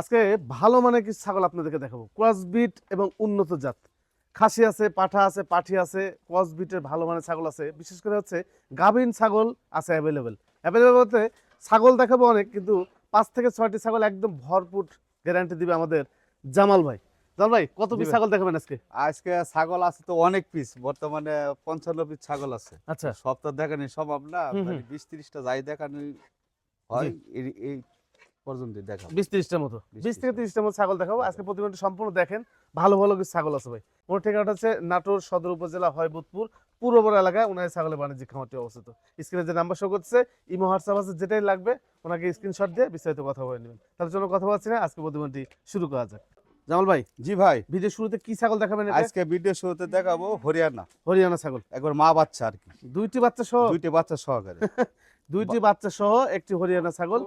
আজকে ভালো মানের কিছু ছাগল আপনাদেরকে দেখাবো। ক্রসবিট এবং উন্নত জাত। খাসি আছে পাঠা আছে পাঠি আছে ক্রসবিটের ভালো মানের ছাগল আছে। বিশেষ করে হচ্ছে গাভীন ছাগল আছে অ্যাভেলেবেল অ্যাভেলেবেল বলতে ছাগল দেখাবো অনেক কিন্তু পাঁচ থেকে ছয়টি ছাগল একদম ভরপুর গ্যারান্টি দিবে আমাদের জামাল ভাই। জামাল ভাই কত পিস ছাগল দেখাবেন আজকে? আজকে ছাগল আছে তো অনেক পিস বর্তমানে পঞ্চান্ন পিস ছাগল আছে। আচ্ছা। সব তো দেখানি সম্ভব না মানে বিশ ত্রিশটা যাই দেখানি হয় এই পর্যন্ত দেখা বিশ ত্রিশটার মতো। বিশ, বিশ থেকে ত্রিশটার মতো ছাগল দেখাবো। আজকে প্রতিবেদনটি সম্পূর্ণ দেখেন। ভালো ভালো কিছু ছাগল আছে ভাই। মোট ঠিকানাটা হচ্ছে নাটোর সদর উপজেলা এলাকায় ওনার ছাগলের বাণিজ্যিক খামারটি অবস্থিত। স্ক্রিনে যে নাম্বার শো করছে ইমো হোয়াটসঅ্যাপ আছে যেটাই লাগবে ওনাকে স্ক্রিনশট দিয়ে বিস্তারিত কথা বলে নেবেন। তার জন্য কথা বলছি না আজকে প্রতিবেদনটি শুরু করা যাক। জামাল ভাই জি ভাই। ভিডিও শুরুতে কি ছাগল দেখাবেন আজকে ভিডিও শুরুতে দেখাবো হরিয়ানা। হরিয়ানা ছাগল। একবার মা বাচ্চা আর কি। দুইটি বাচ্চা সহ? দুইটি বাচ্চা সহকারে। দুইটি বাচ্চা সহ একটি হরিয়ানা ছাগল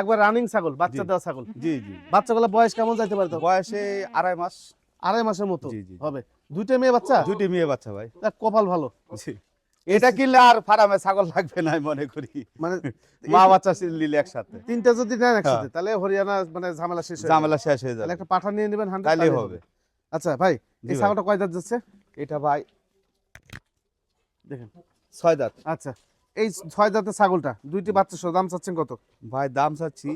একবার রানিং ছাগল বাচ্চা দেওয়া ছাগল। জি জি। বাচ্চাগুলো বয়স কেমন যাইতে পারে বয়সে আড়াই মাস। আড়াই মাসের মতো। হবে। দুইটা মেয়ে বাচ্চা? দুইটি মেয়ে বাচ্চা ভাই। কপাল ভালো। জি। এটা কিনলে আর ফার্মে ছাগল লাগবে না মনে করি। মানে মা বাচ্চা নিলে একসাথে। তিনটা যদি নেন একসাথে হ্যাঁ। তাহলে হরিয়ানা মানে ঝামেলা শেষ ঝামেলা শেষ হয়ে যাবে। একটা পাঠা নিয়ে নেবেন হান্ড্রেড তাইলে হবে। আচ্ছা ভাই এই ছাগলটা কয় দাঁত যাচ্ছে? এটা ভাই দেখেন। ছয় দাঁত। আচ্ছা। এই ছয় দাঁতের ছাগলটা দুইটি বাচ্চা সহ দাম চাচ্ছেন কত? ভাই দাম চাচ্ছি।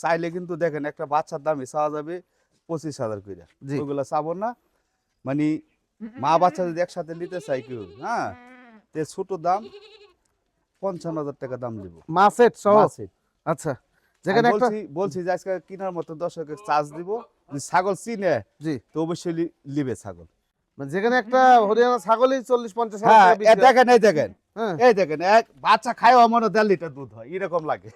চাইলে কিন্তু দেখেন একটা বাচ্চার দামে চাওয়া যাবে পঁচিশ হাজার করে জি। ওইগুলো চাবো না। মানে মা বাচ্চা যদি একসাথে নিতে চাই কেউ হ্যাঁ তে ছোট দাম পঞ্চান্ন হাজার টাকা দাম দিব। মা সেট সহ? আচ্ছা যেখানে একটা বলছি বলছি যে আজকে কেনার মতো দর্শকের চার্জ দিব ছাগল চিনে জি। তো অবশ্যই লিবে ছাগল। মানে যেখানে একটা হরিয়ানা ছাগলই চল্লিশ পঞ্চাশ হ্যাঁ হয়। দেখেন এই দেখেন। এই দেখেন এক বাচ্চা খায় মনে দেড় লিটার দুধ হয় এরকম লাগে।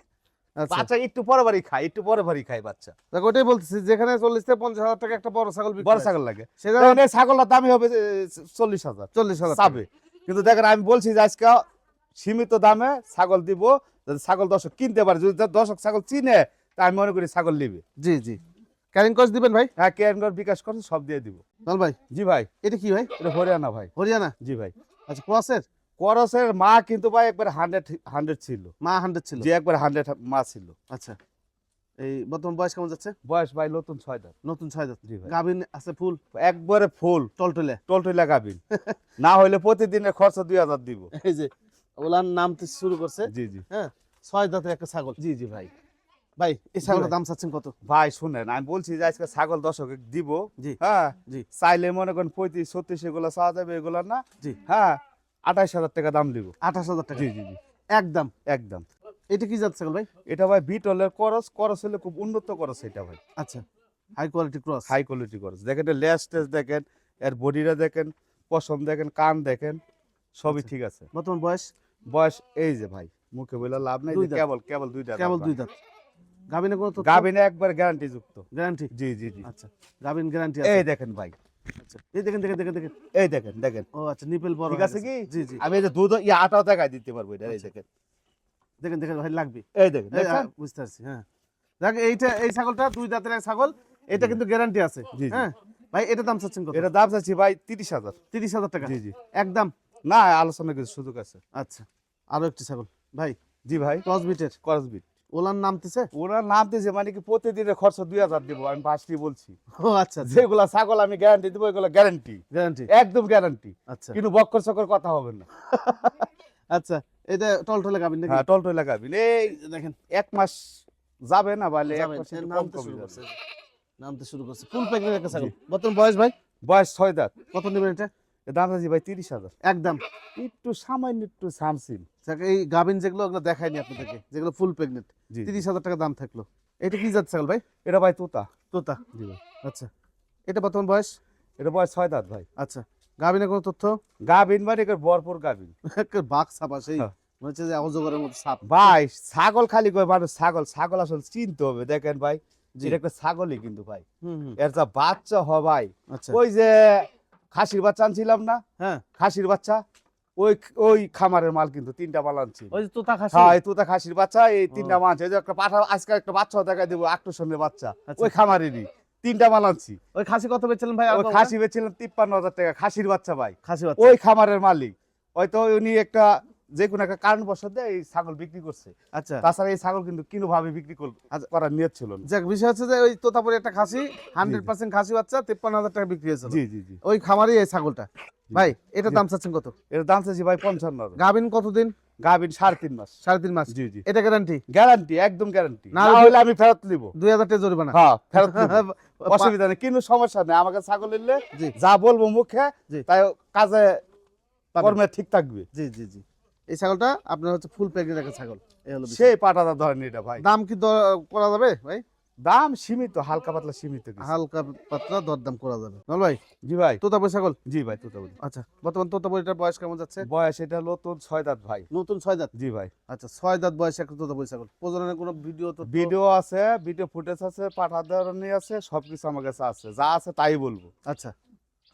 আচ্ছা। বাচ্চা একটু পরে বাড়ি খায় একটু পরে বাড়ি খায় বাচ্চা। দেখ ওটাই বলতেছি যেখানে চল্লিশ থেকে পঞ্চাশ হাজার টাকা একটা বড় ছাগল বড় ছাগল লাগে। সে জায়গায় দেখেন ছাগলটার দামই হবে চল্লিশ হাজার। চল্লিশ হাজার টাকা। কিন্তু দেখেন আমি বলছি যে আজকে সীমিত দামে ছাগল দিব যাতে ছাগল দর্শক কিনতে পারে। যদি দর্শক ছাগল চিনে তা আমি মনে করি ছাগল নিবে। জি জি। ক্যারিং কস্ট দিবেন ভাই? হ্যাঁ কেয়ার বিকাশ করছে সব দিয়ে দিব। ভাই। জি ভাই। এটা কি ভাই? এটা হরিয়ানা ভাই। হরিয়ানা? জি ভাই। আচ্ছা ক্রসের? করসের মা কিন্তু ভাই একবার হান্ড্রেড হান্ড্রেড ছিল। মা হান্ড্রেড ছিল? যে একবার হান্ড্রেড মা ছিল। আচ্ছা। এই বর্তমান বয়স কেমন যাচ্ছে? বয়স ভাই নতুন ছয় দাঁত। নতুন ছয় দাঁত। গাভিন আছে ফুল? একবারে ফুল। টলটলে? টলটলা গাবিন না হইলে প্রতিদিনের খরচ দুই হাজার দিব। এই যে ওলার নাম তো শুরু করছে। জি জি। হ্যাঁ ছয় দাঁতের একটা ছাগল। জি জি ভাই। ভাই এই ছাগলের দাম চাচ্ছেন কত? ভাই শুনেন আমি বলছি যে আজকে ছাগল দর্শক দিব। জি। হ্যাঁ জি। চাইলে মনে করেন পঁয়ত্রিশ ছত্রিশ এগুলো চাওয়া যাবে এগুলো না। জি। হ্যাঁ আঠাইশ হাজার টাকা দাম দিব। আঠাশ হাজার টাকা? জি জি জি। একদম? একদম। এটা কি জাত ছাগল ভাই? এটা ভাই বিটলের করস করস হলে খুব উন্নত করস এটা ভাই। আচ্ছা high quality cross high quality করস। দেখেন এটা লেস টেস দেখেন এর বডিটা দেখেন পশম দেখেন কান দেখেন সবই আচ্ছা। ঠিক আছে। বর্তমান বয়স? বয়স এই যে ভাই মুখে বলে লাভ নাই দুই দাঁত। কেবল কেবল দুইটা কেবল দুই দাঁত। গাভিনে কোনো গাবিনে একবার গ্যারান্টি যুক্ত। গ্যারান্টি জি জি জি। আচ্ছা গাভিন গ্যারান্টি এই দেখেন ভাই এই দেখেন দেখেন দেখেন দেখেন। এই দেখেন দেখেন। ও আচ্ছা নিপেল বড় ঠিক আছে কি? জি জি। আমি এই দুধ ইয়া আটাও দেখাই দিতে পারব এটা এই আচ্ছা। দেখেন। দেখেন দেখেন ভাই লাগবে। এই দেখেন এই, হ্যাঁ, বুঝতে পারছি হ্যাঁ। দেখ এইটা এই ছাগলটা দুই দাঁতের এক ছাগল এটা কিন্তু গ্যারান্টি আছে। হ্যাঁ? ভাই এটা দাম চাচ্ছেন কত? এটা দাম চাচ্ছি ভাই তিরিশ হাজার। তিরিশ হাজার টাকা? জি জি। একদম? না আলোচনা কিছু সুযোগ আছে। আচ্ছা। আরও একটি ছাগল ভাই। জি ভাই। ক্রস বিটের করসবিট ওলার নামতেছে ওনার নাম দিয়েছে মানে কি প্রতিদিনের খরচ দুই হাজার দিব আমি পাঁচটি বলছি। ও আচ্ছা যেগুলা ছাগল আমি গ্যারান্টি দিব এগুলো গ্যারান্টি গ্যারান্টি একদম গ্যারান্টি আচ্ছা। কিন্তু বক্কর চক্কর কথা হবে না। আচ্ছা এটা টলটলে গাবিন নাকি? হ্যাঁ টলটল লাগাবেন এই দেখেন এক মাস যাবে না বলে এক মাস নামতে শুরু করছে। নামতে শুরু করছে। ফুল প্যাকেট একটা ছাগল। বর্তমান বয়স ভাই? বয়স ছয় দাঁত। কত নেবেন এটা? দাম আছে ভাই তিরিশ হাজার। একদম। একটু সামান্য একটু এই গাবিন যেগুলো ওগুলো দেখায়নি আপনাদেরকে যেগুলো ফুল প্রেগনেন্ট তিরিশ হাজার টাকা দাম থাকল। এটা কি যাচ্ছে ছাগল ভাই? এটা ভাই তোতা। তোতা। জি ভাই। আচ্ছা এটা বর্তমান বয়স? এটা বয়স ছয় দাঁত ভাই। আচ্ছা কোনো তথ্য? গাবিন মানে একের ভরপুর গাবিন বাঘ সাপ হ্যাঁ। মনে হচ্ছে যে অজগরের মতো সাপ। ভাই ছাগল খালি করে মানুষ ছাগল ছাগল আসলে চিনতে হবে দেখেন ভাই। জি। এটা একটা ছাগলই কিন্তু ভাই। এর যা বাচ্চা হ ভাই আচ্ছা। ওই যে খাসির বাচ্চা আনছিলাম না। হ্যাঁ। খাসির বাচ্চা ওই ওই খামারের মাল কিন্তু তিনটা মাল আনছি। ওই তোতা খাসি? হ্যাঁ তোতা খাসির বাচ্চা এই তিনটা। মাল আনছে। যে একটা পাঠা আজকে একটা বাচ্চা দেখা দেবো আকর্ষণের বাচ্চা। আচ্ছা। ওই খামারেরই তিনটা মাল আনছি। ওই খাসি কত বেচছিলেন ভাই? ওই খাসি বেচছিলাম তিপ্পান্ন হাজার টাকা খাসির বাচ্চা ভাই। খাসি বাচ্চা। ওই খামারের মালিক। হয়তো উনি একটা যে কোনো একটা কারণ বসাতে এই ছাগল বিক্রি করছে। আচ্ছা। তাছাড়া এই ছাগল কিন্তু কোনোভাবে বিক্রি কর- আচ্ছা। করার নিয়ত ছিল না। যাক বিষয় হচ্ছে যে ওই তোতাপুরি একটা খাসি হান্ড্রেড পার্সেন্ট খাসি বাচ্চা তিপ্পান্ন হাজার টাকা বিক্রি হয়েছে জি জি জি। ওই খামারই এই ছাগলটা। ভাই এটার জি। দাম চাচ্ছেন কত? এর দাম চাইছি ভাই পঞ্চান্ন গাভিন কতদিন? গাভিন সাড়ে তিন মাস। সাড়ে তিন মাস। জি জি। এটা গ্যারান্টি গ্যারান্টি একদম গ্যারান্টি না হলে- আমি ফেরত নিব। দুই হাজার টাকা জরিমানা। হ্যাঁ ফেরত অসুবিধা নেই কিন্তু সমস্যা নেই। আমাকে ছাগল নিলে যা বলব মুখে তাই কাজে। কর্মে ঠিক থাকবে। জি জি জি। এই ছাগলটা আপনার হচ্ছে ফুল প্যাকেট একটা ছাগল। এই হলো বিষয়। সেই পাটাটা ধরেন এটা ভাই। দাম কি করা যাবে ভাই? দাম সীমিত হালকা পাতলা সীমিত হালকা পাতলা দরদাম করা যাবে। নল ভাই? জি ভাই। তোতাপুরি ছাগল? জি ভাই তোতা বলি আচ্ছা বর্তমান তোতা তোতাপুরিটার বয়স কেমন যাচ্ছে? বয়স এটা নতুন ছয় দাঁত ভাই। নতুন ছয় দাঁত? জি ভাই। আচ্ছা ছয় দাঁত বয়স একটা তোতাপুরি ছাগল। প্রজননের কোনো ভিডিও তো ভিডিও আছে ভিডিও ফুটেজ আছে পাঠা ধরনের আছে সবকিছু আমার কাছে আছে। যা আছে তাই বলব। আচ্ছা।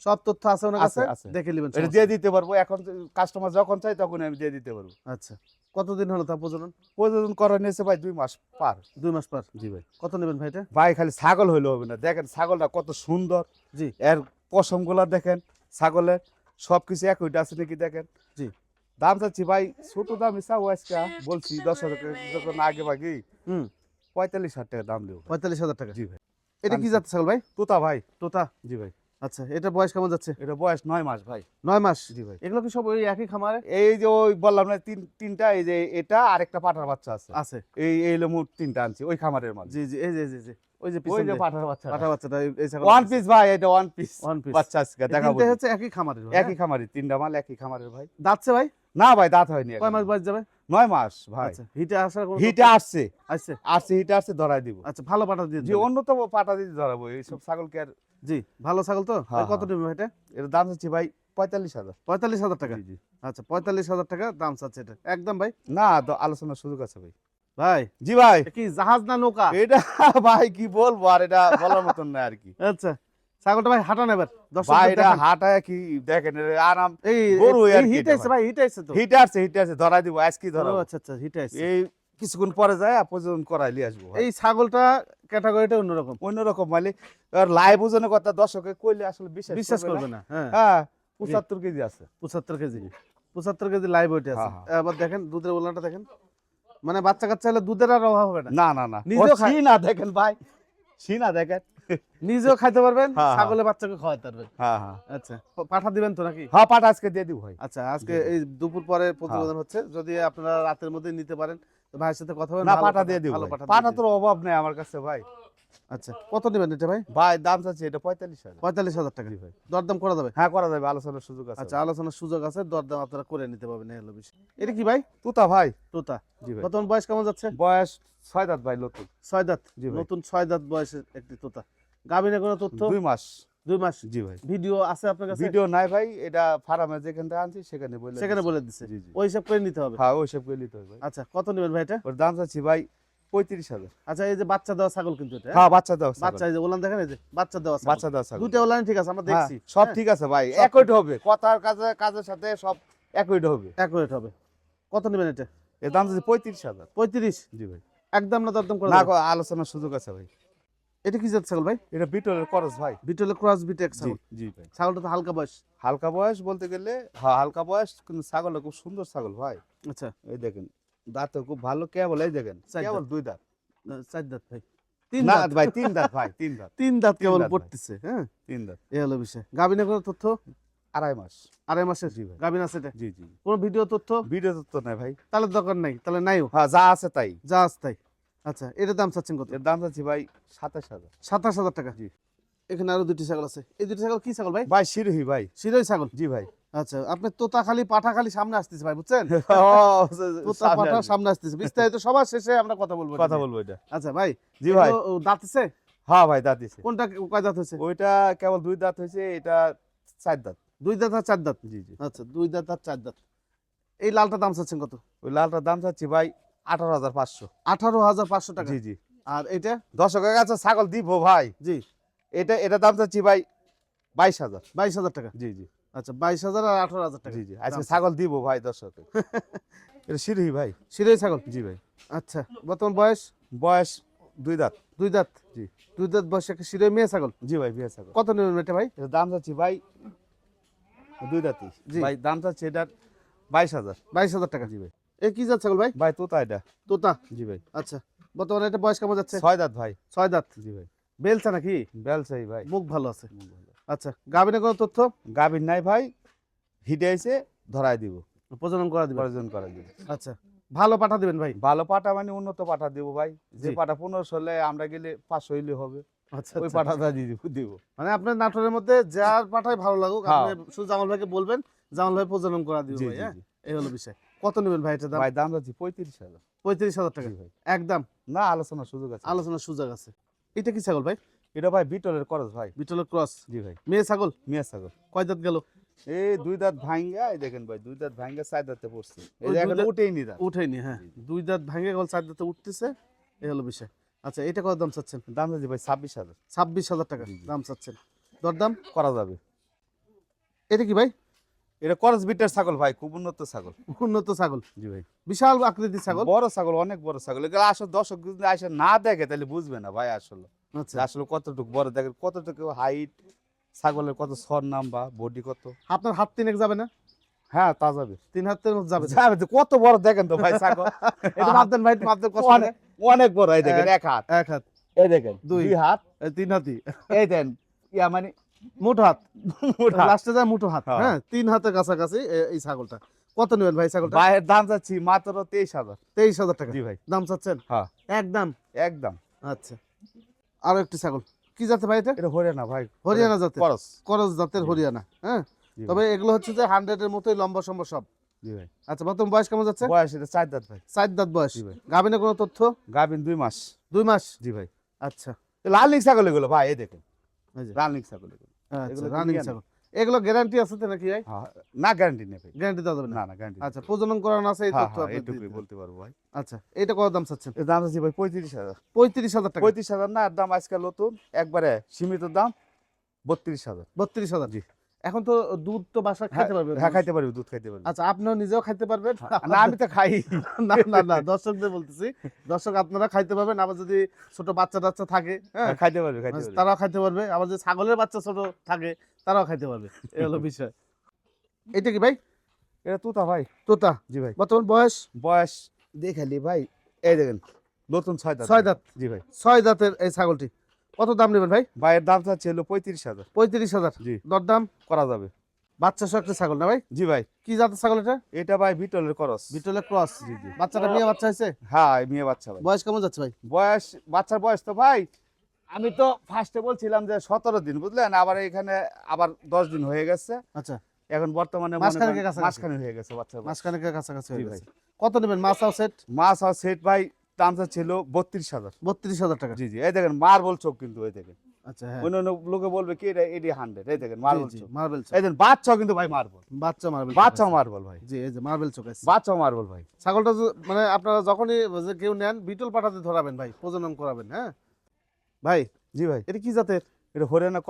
সব তথ্য আছে ওনার কাছে। দেখে নেবেন এটা দিয়ে দিতে পারব। এখন কাস্টমার যখন চাই তখন আমি দিয়ে দিতে পারব। আচ্ছা। কতদিন হলো তা প্রজনন? প্রযোজন করা নিয়েছে ভাই দুই মাস পার। দুই মাস পার? জি ভাই। কত নেবেন ভাই এটা? ভাই খালি ছাগল হইলে হবে না। দেখেন ছাগলটা কত সুন্দর। জি। এর পশমগুলা দেখেন ছাগলের সবকিছু একইটা আছে নাকি দেখেন? জি। দাম চাচ্ছি ভাই ছোট দাম হিসাব আজকে বলছি দশ হাজার টাকা যখন আগে ভাগে হুম। পঁয়তাল্লিশ হাজার টাকা দাম দেবো পঁয়তাল্লিশ হাজার টাকা। জি ভাই। এটা কি যাচ্ছে ছাগল ভাই? তোতা ভাই। তোতা। জি ভাই। আচ্ছা এটা বয়স কেমন যাচ্ছে? এটা বয়স নয় মাস ভাই। নয় মাস? জি ভাই। এগুলো কি সব ওই একই খামারে? এই যে ওই বললাম না তিন তিনটা এই যে এটা আর একটা পাঠার বাচ্চা আছে। আছে। এই এই তিনটা আনছি ওই খামারের মাল। জি জি এই যে এই যে ওই যে ওই যে পাঠার বাচ্চা পাঠা বাচ্চাটা এই- ওয়ান পিস ভাই এটা ওয়ান পিস ওয়ান পিস বাচ্চা আজকে দেখাবো। তিনটে হচ্ছে একই খামারের একই খামারি তিনটা মাল একই খামারের ভাই। হ্যাঁ? দাঁতছে ভাই? না ভাই দাঁত হয়নি কয় মাস বয়স যাবে? নয় মাস ভাই। আচ্ছা হিটে আসার হিটে আসছে। আসছে। আসছে হিটে আসছে ধরাই দিব। আচ্ছা ভালো পাঠা দিয়ে যে। অন্যতম পাটা দিয়ে ধরাবো এইসব ছাগলকে আর জি ভালো ছাগল তো? হ্যাঁ, ভাই কত হ্যাঁ। নেবেন এটা? এর দাম হচ্ছে ভাই পঁয়তাল্লিশ হাজার। পঁয়তাল্লিশ হাজার টাকা? জি। আচ্ছা পঁয়তাল্লিশ হাজার টাকা দাম চাচ্ছে এটা। একদম ভাই? না তো আলোচনার সুযোগ আছে ভাই। ভাই? জি ভাই। কি জাহাজ না নৌকা? এটা ভাই কি বলব? আর এটা বলার মতন না আর কি। আচ্ছা ছাগলটা ভাই হাঁটান এবার। ভাই এটা হাঁটায় কি দেখেন আরাম এই গরু আর হিট আছে ভাই। হিট আছে তো। হিটে আসছে হিটে আসছে ধরাই দিব আজকে ও, ধরাবো আচ্ছা আচ্ছা হিট আছে এই কিছুক্ষণ পরে যায় আর প্রযোজন করাই নিয়ে আসব এই ছাগলটা ক্যাটাগরিটা অন্যরকম। অন্যরকম মানে লাইভ ওজনের কথা দর্শকে কইলে আসলে বিশ্বাস বিশ্বাস করবে না না হ্যাঁ হ্যাঁ পঁচাত্তর কেজি আছে। পঁচাত্তর কেজি। পঁচাত্তর কেজি লাইভ ওয়েটে আছে। হ্যাঁ, হ্যাঁ। এবার দেখেন দুধের ওলানটা দেখেন। মানে বাচ্চা কাচ্চা হলে দুধের আর অভাব হবে না। না না না। নিজেও ও খায়। দেখেন ভাই। সিনা দেখেন। নিজেও খাইতে পারবেন। ছাগলের বাচ্চাকে খাওয়াতে পারবেন। হ্যাঁ হ্যাঁ। আচ্ছা পাঠা দিবেন তো নাকি? হ্যাঁ পাটা আজকে দিয়ে দিব ভাই। আচ্ছা আজকে। এই দুপুর পরে প্রতিবেদন হচ্ছে। যদি আপনারা রাতের মধ্যে নিতে পারেন তো ভাইয়ের সাথে কথা না পাটা দিয়ে দিব পাটা অভাব নেই আমার কাছে ভাই। আচ্ছা কত নেবেন এটা ভাই? ভাই দাম চাচ্ছে এটা পঁয়তাল্লিশ হাজার। পঁয়তাল্লিশ হাজার টাকা। ভাই। দরদাম করা যাবে? হ্যাঁ করা যাবে আলোচনার সুযোগ আছে। আচ্ছা আলোচনার সুযোগ আছে দরদাম আপনারা করে নিতে পারবেন এই হলো বিষয়। এটা কি ভাই? তুতা ভাই। তোতা। জি ভাই। বর্তমান বয়স কেমন যাচ্ছে? বয়স ছয় দাঁত ভাই নতুন। ছয় দাঁত। জি নতুন ছয় দাঁত বয়সের একটি তোতা। গাভিনের কোনো তথ্য? দুই মাস। দুই মাস জি ভাই। ভিডিও আছে আপনার কাছে? ভিডিও নাই ভাই এটা ফার্মে যেখান থেকে আনছি সেখানে বলে সেখানে বলে দিচ্ছে জি জি। ওই হিসাব করে নিতে হবে? হ্যাঁ ওইসব করে নিতে হবে আচ্ছা কত নেবেন ভাই এটা? ওর দাম চাচ্ছি ভাই পঁয়ত্রিশ হাজার। আচ্ছা এই যে বাচ্চা দেওয়া ছাগল কিন্তু এটা হ্যাঁ? হ্যাঁ বাচ্চা দাও বাচ্চা এই যে ওলান দেখেন এই যে বাচ্চা দেওয়া ছাগল। বাচ্চা দাও ছাগল। দুইটা ওলান ঠিক আছে আমরা হ্যাঁ, দেখছি। সব হ্যাঁ, ঠিক আছে ভাই সব একই হবে কথার কাজে কাজের সাথে সব একই হবে। অ্যাকুরেট হবে। কত নেবেন এটা? এর দাম চাচ্ছি পঁয়ত্রিশ হাজার। পঁয়ত্রিশ? জি ভাই। একদম না দরদাম করে না আলোচনার সুযোগ আছে ভাই। এটা কি জাত ছাগল ভাই? এটা বিটলের খরচ ভাই। বিটলে ক্রস বিটেক ছাগল। জি ভাই। ছাগলটা তো হালকা বয়স। হালকা বয়স বলতে গেলে হ্যাঁ হালকা বয়স কিন্তু ছাগল খুব সুন্দর ছাগল ভাই। আচ্ছা। এই দেখেন দাঁতে খুব ভালো কেবল এই দেখেন কেবল দুই দাঁত। চার দাঁত ভাই। তিন দাঁত। ভাই তিন দাঁত ভাই তিন দাঁত। তিন দাঁত কেবল পড়তেছে হ্যাঁ? তিন দাঁত। এই হলো বিষয়। গাবিনের কোনো তথ্য? আড়াই মাস। আড়াই মাসের জি ভাই। গাবিন আছে এটা? জি জি। কোনো ভিডিও তথ্য? ভিডিও তথ্য নাই ভাই। তাহলে দরকার নাই তাহলে নাইও। হ্যাঁ যা আছে তাই। যা আছে তাই। আচ্ছা এটার দাম চাচ্ছেন কত এর দাম চাচ্ছি ভাই সাতাশ হাজার সাতাশ হাজার টাকা জি। এখানে আরও দুটি ছাগল আছে এই দুটি ছাগল কি ছাগল ভাই ভাই শিরোহি ভাই শিরোই ছাগল জি ভাই আচ্ছা আপনি তোতা খালি পাঠা খালি সামনে আসতেছে ভাই বুঝছেন তোতা পাঠা সামনে আসতেছে বিস্তারিত সবার শেষে আমরা কথা বলব কথা বলব এটা আচ্ছা ভাই জি ভাই দাঁতেছে হ্যাঁ ভাই দাঁত কোনটা কয় দাঁত হয়েছে ওইটা কেবল দুই দাঁত হয়েছে এটা চার দাঁত দুই দাঁত আর চার দাঁত জি জি আচ্ছা দুই দাঁত আর চার দাঁত এই লালটা দাম চাচ্ছেন কত ওই লালটার দাম চাচ্ছি ভাই আঠারো হাজার পাঁচশো। আঠারো হাজার পাঁচশো টাকা। জি জি। আর এটা? দর্শকের কাছে ছাগল দিব ভাই। জি। এটা এটা দাম চাচ্ছি ভাই বাইশ হাজার। বাইশ হাজার টাকা? জি জি। আচ্ছা বাইশ হাজার আর আঠারো হাজার টাকা। জি জি। আজকে ছাগল দিব ভাই দর্শকে এটা সিরহি ভাই। শিরোই ছাগল? জি ভাই। আচ্ছা বর্তমান বয়স? বয়স দুই দাঁত। দুই দাঁত? জি। দুই দাঁত বয়স একটা মেয়ে ছাগল? জি ভাই বিয়ে ছাগল। কত নেবেন এটা ভাই? এটা দাম চাচ্ছি ভাই দুই দাঁতই। জি। ভাই দাম চাচ্ছি এটার বাইশ হাজার। বাইশ হাজার টাকা। জি ভাই। এ কি যাচ্ছে ছাগল ভাই? ভাই তোতা এটা। তোতা? জি ভাই। আচ্ছা বর্তমানে এটা বয়স কেমন যাচ্ছে? ছয় দাঁত ভাই। ছয় দাঁত? জি ভাই। বেলছা নাকি? বেলসাই ভাই। মুখ ভালো আছে। আচ্ছা কোনো তথ্য? নাই ভাই। হিটে এসে ধরাই দিব। প্রজনন করা দিবেন। প্রয়োজন করা দিব। আচ্ছা ভালো পাঠা দিবেন ভাই? ভালো পাঠা মানে উন্নত পাঠা দিব ভাই। যে পাঠা পনেরোশো হলে আমরা গেলে পাঁচশো হইলে হবে। আচ্ছা ওই আচ্ছা। পাটাটা দিয়ে দিব দিব। মানে আপনার নাটোরের মধ্যে যার পাঠাই ভালো লাগুক হ্যাঁ। আপনি শুধু জামাল ভাইকে বলবেন জামাল ভাই প্রজনন করা দিব ভাই হ্যাঁ? এই হলো বিষয়। কত নেবেন ভাই এটা দাম? ভাই দাম যাচ্ছি পঁয়ত্রিশ হাজার। পঁয়ত্রিশ হাজার টাকা। ভাই। একদম? না আলোচনার সুযোগ আছে। আলোচনার সুযোগ আছে। এটা কি ছাগল ভাই? এটা ভাই বিটলের করস ভাই। বিটলের ক্রস। জি ভাই। মেয়ে ছাগল? মিয়া ছাগল। কয় দাঁত গেল? এই দুই দাঁত ভাঙ্গা এই দেখেন ভাই দুই দাঁত ভাঙ্গা চার দাঁতে পড়ছে। এখন দাঁত- উঠেই নি দাঁত উঠেনি হ্যাঁ। দুই দাঁত ভাঙে গেল চার দাঁতে উঠতেছে। এই হলো বিষয়। আচ্ছা এটা কত দাম চাচ্ছেন? দাম যাচ্ছে ভাই ছাব্বিশ হাজার। ছাব্বিশ হাজার টাকা। দাম চাচ্ছেন। দরদাম? করা যাবে। এটা কি ভাই? এটা করস বিটের ছাগল ভাই খুব উন্নত ছাগল। উন্নত ছাগল। জি ভাই। বিশাল আকৃতির ছাগল। বড় ছাগল অনেক বড় ছাগল। এগুলো আসলে দর্শক যদি আসে না দেখে তাহলে বুঝবে না ভাই আসলে। আচ্ছা। আসলে কতটুকু বড় দেখে কতটুকু হাইট ছাগলের কত সর নাম্বা বডি কত। আপনার হাত তিনেক যাবে না? হ্যাঁ তা যাবে। তিন হাতের মধ্যে যাবে। যাবে কত বড় দেখেন তো ভাই ছাগল। এটা মাপদেন ভাই মাপ দেন কষ্ট অনেক বড় এই দেখেন এক হাত। এক হাত। এই দেখেন। দুই হাত। তিন হাতি এই দেন ইয়া মানে হাত। লাস্টে যায় মুঠো হাত হ্যাঁ। হ্যাঁ? তিন হাতের কাছাকাছি এই ছাগলটা। কত নেবেন ভাই ছাগলটা? ভাইয়ের দাম যাচ্ছি মাত্র তেইশ হাজার। তেইশ হাজার টাকা। জি ভাই। দাম চাচ্ছেন? হ্যাঁ। একদম? একদম। আচ্ছা। আরও একটি ছাগল। কি ভাই এটা? এটা হরিয়ানা ভাই। হরিয়ানা জাতের। করস। করজ জাতের হরিয়ানা হ্যাঁ? তবে এগুলো হচ্ছে যে হান্ড্রেডের মতোই লম্বা সম্ভব সব। আচ্ছা বর্তমান বয়স কেমন যাচ্ছে? বয়স এটা চার দাঁত ভাই। চার দাঁত বয়স। জি ভাই। গাভিনে কোনো তথ্য? গাভিন দুই মাস। দুই মাস? জি ভাই। আচ্ছা। লাল ছাগল এগুলো ভাই এই দেখেন। লিক ছাগল এগুলো। আচ্ছা রানিং ছাগল এগুলো গ্যারান্টি আছে তো নাকি ভাই? হ্যাঁ, না গ্যারান্টি নেই ভাই। গ্যারান্টি দেওয়া যাবে না? না গ্যারান্টি আচ্ছা প্রজনন করানো আছে এই হ্যাঁ তথ্য হ্যাঁ আপনি এইটুকুই বলতে পারব ভাই। আচ্ছা এটা কত দাম চাচ্ছেন? এর দাম আছে ভাই পঁয়ত্রিশ হাজার। পঁয়ত্রিশ হাজার টাকা। পঁয়ত্রিশ হাজার না এর দাম আজকাল নতুন। একবারে সীমিত দাম বত্রিশ হাজার। বত্রিশ হাজার। জি। এখন তো দুধ তো বাসা খাইতে পারবে হ্যাঁ খাইতে পারবি দুধ খাইতে পারবে। আচ্ছা আপনিও নিজেও খাইতে পারবেন। না আমি তো খাই। না না না দর্শকদের বলতেছি। দর্শক আপনারা খাইতে পারবেন আবার যদি ছোট বাচ্চা টাচ্চা থাকে হ্যাঁ হ্যাঁ, খাইতে পারবি খাইতে পারবি। তারাও খাইতে পারবে আবার যদি ছাগলের বাচ্চা ছোট থাকে তারাও খাইতে পারবে। এই হলো বিষয়। এটা কি ভাই? এটা তোতা ভাই। তোতা? জি ভাই। বর্তমান বয়স? বয়স দেখালি ভাই এই দেখেন নতুন ছয় দাঁত। ছয় দাঁত। জি ভাই। ছয় দাঁতের এই ছাগলটি। কত দাম নেবেন ভাই? ভাইয়ের দাম চাচ্ছে হলো পঁয়ত্রিশ হাজার। পঁয়ত্রিশ হাজার? জি। দরদাম করা যাবে। বাচ্চা সহ একটা ছাগল না ভাই? জি ভাই। কি জাতের ছাগল এটা? এটা ভাই বিটলের ক্রস। বিটলের ক্রস। জি জি। বাচ্চাটা মেয়ে বাচ্চা হয়েছে? হ্যাঁ মেয়ে বাচ্চা ভাই। বয়স কেমন যাচ্ছে ভাই? বয়স বাচ্চার বয়স তো ভাই আমি তো ফার্স্টে বলছিলাম যে সতেরো দিন বুঝলেন? আবার এখানে আবার দশ দিন হয়ে গেছে। আচ্ছা। এখন বর্তমানে মনে মাসখানেকের কাছাকাছি। হয়ে গেছে বাচ্চা। মাসখানেকের কাছাকাছি হয়ে গেছে। কত নেবেন? মাছ সেট? মাছ সেট ভাই দামটা ছিল বত্রিশ হাজার। বত্রিশ হাজার টাকা। জি জি এই দেখেন মার্বল চোখ কিন্তু এই দেখেন। আচ্ছা হ্যাঁ। অন্য লোকে বলবে কি এটা হান্ড্রেড এই দেখেন মার্বল চোখ। মার্বেল চোখ। এই দেখেন বাচ্চাও কিন্তু ভাই মার্বল বাচ্চা মার্বেল বাচ্চা মার্বল ভাই। জি এই যে মার্বেল চোখ আছে। মার্বল ভাই। ছাগলটা মানে আপনারা যখনই যে কেউ নেন বিটল পাঠাতে ধরাবেন ভাই প্রজনন করাবেন হ্যাঁ। ভাই জি ভাই। এটা কি জাতের? এটা হরিয়ানা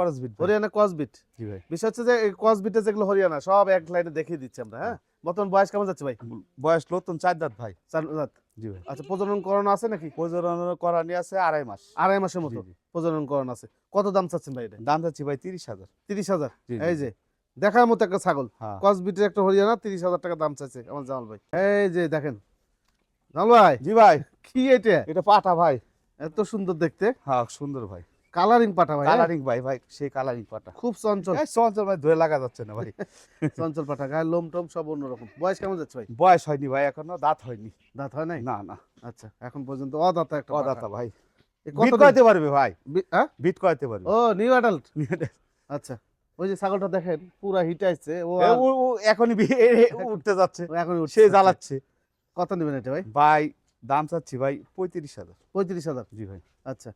হরিয়ানা কসবিট জি ভাই। বিষয় হচ্ছে যে এই যেগুলো হরিয়ানা সব এক লাইনে দেখিয়ে দিচ্ছি আমরা হ্যাঁ। বর্তমান বয়স কেমন যাচ্ছে ভাই? বয়স নতুন চার দাঁত ভাই। চার দাঁত? জি ভাই। আচ্ছা প্রজনন করানো আছে নাকি? প্রজনন করানি আছে আড়াই মাস। আড়াই মাসের মতো প্রজনন করানো আছে। কত দাম চাচ্ছেন ভাই এটা? দাম চাচ্ছি ভাই তিরিশ হাজার। তিরিশ হাজার? এই যে দেখার মতো একটা ছাগল। হ্যাঁ। কসবিটের একটা হরিয়ানা তিরিশ হাজার টাকা দাম চাইছে আমার জামাল ভাই। এই যে দেখেন। জামাল ভাই। জি ভাই। কি এটা? এটা পাটা ভাই। এত সুন্দর দেখতে। হ্যাঁ সুন্দর ভাই। কালারিং পাঠা ভাই হ্যাঁ? কালারিং ভাই ভাই সেই কালারিং পাটা। খুব চঞ্চল। চঞ্চল ভাই ধরে লাগা যাচ্ছে না ভাই। চঞ্চল পাঠা গায়ের লোম টোম সব অন্যরকম। বয়স কেমন যাচ্ছে ভাই? বয়স হয়নি ভাই এখনও দাঁত হয়নি। দাঁত হয় নাই? না না। আচ্ছা এখন পর্যন্ত অদাতা একটা পাঠা। অদাতা ভাই। কত বিট করাইতে পারবে ভাই? হ্যাঁ? বিট করাইতে পারবে? ও নিউ অ্যাডাল্ট আচ্ছা ওই যে ছাগলটা দেখেন পুরা হিট আসছে ও এখনই উঠতে যাচ্ছে। ও এখন উঠছে। সে জ্বালাচ্ছে। কত নেবেন এটা ভাই? ভাই দাম চাচ্ছি ভাই পঁয়ত্রিশ হাজার। পঁয়ত্রিশ হাজার? জি ভাই। আচ্ছা।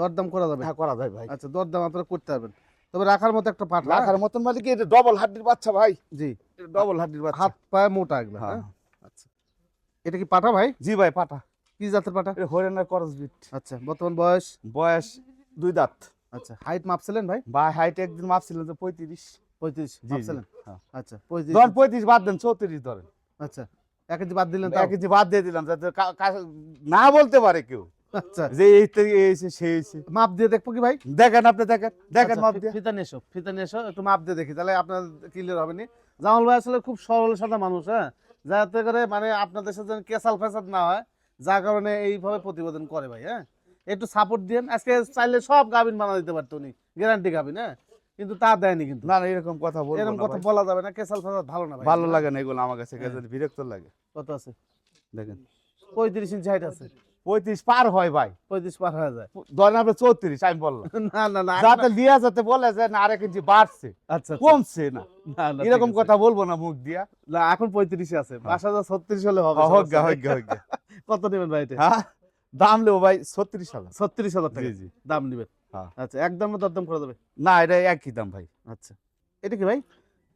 দরদাম করা যাবে। হ্যাঁ করা যায় ভাই। আচ্ছা দরদাম আপনারা করতে পারবেন। তবে রাখার মতো একটা পাঠা রাখার মতন মানে কি এটা ডবল হাড্ডির বাচ্চা ভাই। জি। ডবল হাড্ডির বাচ্চা। হাত পায়ে মোটা এগুলো হ্যাঁ। হ্যাঁ? আচ্ছা। এটা কি পাঠা ভাই? জি ভাই পাঠা কি জাতের পাঠা এটা হরিয়ানার করস বিট। আচ্ছা বর্তমান বয়স? বয়স দুই দাঁত। আচ্ছা হাইট মাপছিলেন ভাই? ভাই হাইট একদিন মাপছিলেন তো পঁয়ত্রিশ। পঁয়ত্রিশ মাপছিলেন? হ্যাঁ। আচ্ছা পঁয়ত্রিশ। ধরেন পঁয়ত্রিশ বাদ দেন চৌত্রিশ ধরেন। আচ্ছা এক কেজি বাদ দিলেন? এক কেজি বাদ দিয়ে দিলাম যাতে না বলতে পারে কেউ। আচ্ছা। যে এই থেকে হয়েছে মাপ দিয়ে দেখব কি ভাই? দেখেন আপনি দেখেন দেখেন আচ্ছা, মাপ ফি- দিয়ে। ফিতা নিয়ে এসো ফিতা নিয়ে এসো একটু মাপ দিয়ে দেখি তাহলে আপনার ক্লিয়ার হবে নি জামাল ভাই আসলে খুব সরল সাদা মানুষ হ্যাঁ? যাতে করে মানে আপনাদের সাথে কেসাল ফেসাদ না হয় যার কারণে এইভাবে প্রতিবেদন করে ভাই হ্যাঁ? একটু সাপোর্ট দিন আজকে চাইলে সব গাবিন বানা দিতে পারতো উনি গ্যারান্টি গাবিন হ্যাঁ? কিন্তু তা দেয়নি কিন্তু। না এরকম কথা বলব এরকম কথা বলা যাবে না কেসাল ফেসাদ ভালো না ভাই। ভালো লাগে না এগুলো আমার কাছে হ্যাঁ। কাছে বিরক্ত লাগে। কত আছে? দেখেন। পঁয়ত্রিশ ইঞ্চি হাইট আছে। পঁয়ত্রিশ পার হয় ভাই। পঁয়ত্রিশ পার হয়ে যায়। ধরেন চৌত্রিশ আমি বললাম। না না না যাতে লিয়া যাতে বলে যে না আরেক ইঞ্চি বাড়ছে আচ্ছা আচ্ছা। কমছে না। এরকম কথা বলব না মুখ দিয়া। না এখন পঁয়ত্রিশে আছে। পাঁচ হাজার ছত্রিশ হলে হবে গা হোক গা। কত নেবেন ভাই এটা? হ্যাঁ দাম লেবো ভাই ছত্রিশ হাজার। ছত্রিশ হাজার টাকা। জি দাম নেবেন। হ্যাঁ। আচ্ছা একদম দরদাম করে দেবে? না এটা একই দাম ভাই। আচ্ছা। এটা কি ভাই?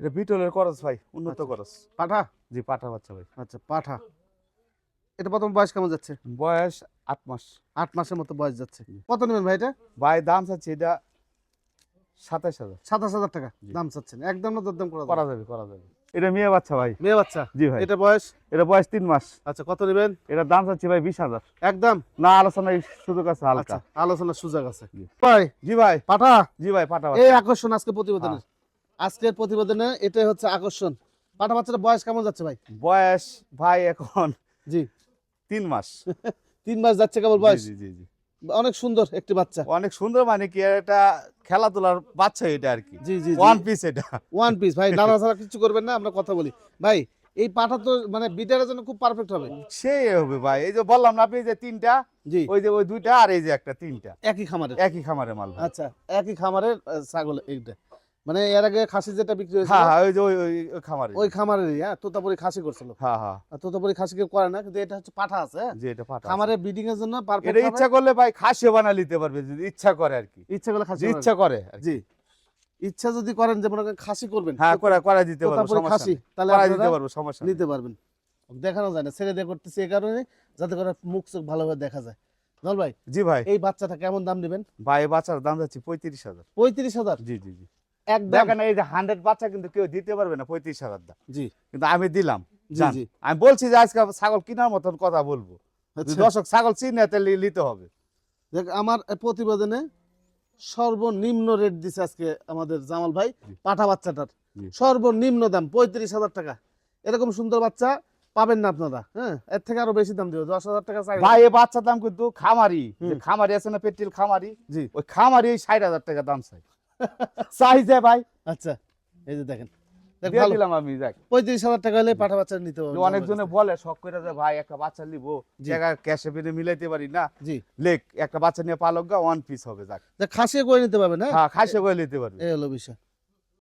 এটা বিটলের খরচ ভাই উন্নত আচ্ছা। খরচ। পাঠা? জি পাঠা বাচ্চা ভাই। আচ্ছা পাঠা। এটা প্রথম বয়স কেমন যাচ্ছে? বয়স আট মাস। আট মাসের মতো বয়স যাচ্ছে। কত নেবেন ভাই এটা? ভাই দাম চাচ্ছি এটা সাতাইশ হাজার। সাতাশ হাজার টাকা। দাম চাচ্ছেন। একদম না দরদাম করে করা যাবে? করা যাবে। এটা মেয়ে বাচ্চা ভাই। মেয়ে বাচ্চা? জি ভাই। এটা বয়স? এটা বয়স তিন মাস। আচ্ছা কত নেবেন? এটা দাম চাচ্ছি ভাই বিশ হাজার। একদম? না আলোচনায় সুযোগ আছে হালকা। আচ্ছা আলোচনার সুযোগ আছে। ভাই জি ভাই। পাঠা? জি ভাই পাঠা এই আকর্ষণ আজকে প্রতিবেদনের। আজকের প্রতিবেদনে এটাই হচ্ছে আকর্ষণ। পাঠা বাচ্চাটা বয়স কেমন যাচ্ছে ভাই? বয়স ভাই এখন জি। তিন মাস। তিন মাস যাচ্ছে কেবল বয়স? জি জি জি অনেক সুন্দর একটি বাচ্চা। অনেক সুন্দর মানে কি এটা খেলাধুলার বাচ্চা এটা আর কি। জি জি ওয়ান পিস এটা। ওয়ান পিস ভাই নানা ছাড়া কিছু করবেন না আমরা কথা বলি। ভাই এই পাঠা তো মানে বিটারের জন্য খুব পারফেক্ট হবে। সেই হবে ভাই। এই যে বললাম না আপনি এই যে তিনটা জি। ওই যে ওই দুইটা আর এই যে একটা তিনটা। একই খামারের। একই খামারে মাল আচ্ছা একই খামারের ছাগল এইটা। মানে এর আগে খাসি যেটা বিক্রি হয়েছিল হ্যাঁ হ্যাঁ ওই যে ওই ওই খামারে ওই খামারেরই হ্যাঁ তোতাপুরি খাসি করছিল। হ্যাঁ হ্যাঁ। তোতাপুরি খাসি কেউ করে না কিন্তু এটা হচ্ছে পাঠা আছে হ্যাঁ? যে এটা পাঠা খামারের ব্রিডিং এর জন্য পারফেক্ট এটা ইচ্ছা করলে ভাই খাসি বানা নিতে পারবে যদি ইচ্ছা করে আর কি। ইচ্ছা করলে খাসি ইচ্ছা করে জি। ইচ্ছা যদি করেন যে মনে করেন খাসি করবেন হ্যাঁ করা করা দিতে পারব সমস্যা খাসি তাহলে করা দিতে পারব সমস্যা নিতে পারবেন। দেখানো যায় না ছেড়ে দিয়ে করতেছি এই কারণে যাতে করে মুখ চোখ ভালোভাবে দেখা যায়। জল ভাই জি ভাই। এই বাচ্চাটা কেমন দাম নেবেন? ভাই এই বাচ্চার দাম যাচ্ছে পঁয়ত্রিশ হাজার। পঁয়ত্রিশ হাজার? জি জি জি। দেখেন এই যে হান্ড্রেড বাচ্চা কিন্তু কেউ দিতে পারবে না পঁয়ত্রিশ হাজার দাম। জি। কিন্তু আমি দিলাম আমি বলছি যে আজকে ছাগল কেনার মতন কথা বলব। আচ্ছা। দর্শক ছাগল চিনে তাহলে নিতে হবে। দেখ আমার প্রতিবেদনে সর্বনিম্ন রেট দিছে আজকে আমাদের জামাল ভাই পাঠা বাচ্চাটার। সর্বনিম্ন দাম পঁয়ত্রিশ হাজার টাকা। এরকম সুন্দর বাচ্চা পাবেন না আপনারা হ্যাঁ? এর থেকে আরও বেশি দাম দিবে দশ হাজার টাকা চাই ভাই এই বাচ্চার দাম কিন্তু খামারি। খামারি আছে না পেট্রিল খামারি জি। ওই খামারি ষাট হাজার টাকা দাম চাই। চাই যে ভাই। আচ্ছা এই যে দেখেন। দেখ দিয়ে ভালো। দিলাম আমি দেখ। পঁয়ত্রিশ হাজার টাকা হলে পাঠা বাচ্চা নিতে অনেকজনে বলে শখ করে যে ভাই একটা বাচ্চা নিবো। ক্যাশে মিলাইতে পারি না। জি। একটা বাচ্চা নিয়ে পালক গা ওয়ান পিস হবে যাক। খাসিয়ে করে নিতে পারবে না? হ্যাঁ খাসে করে নিতে পারবে। এই হলো বিষয়।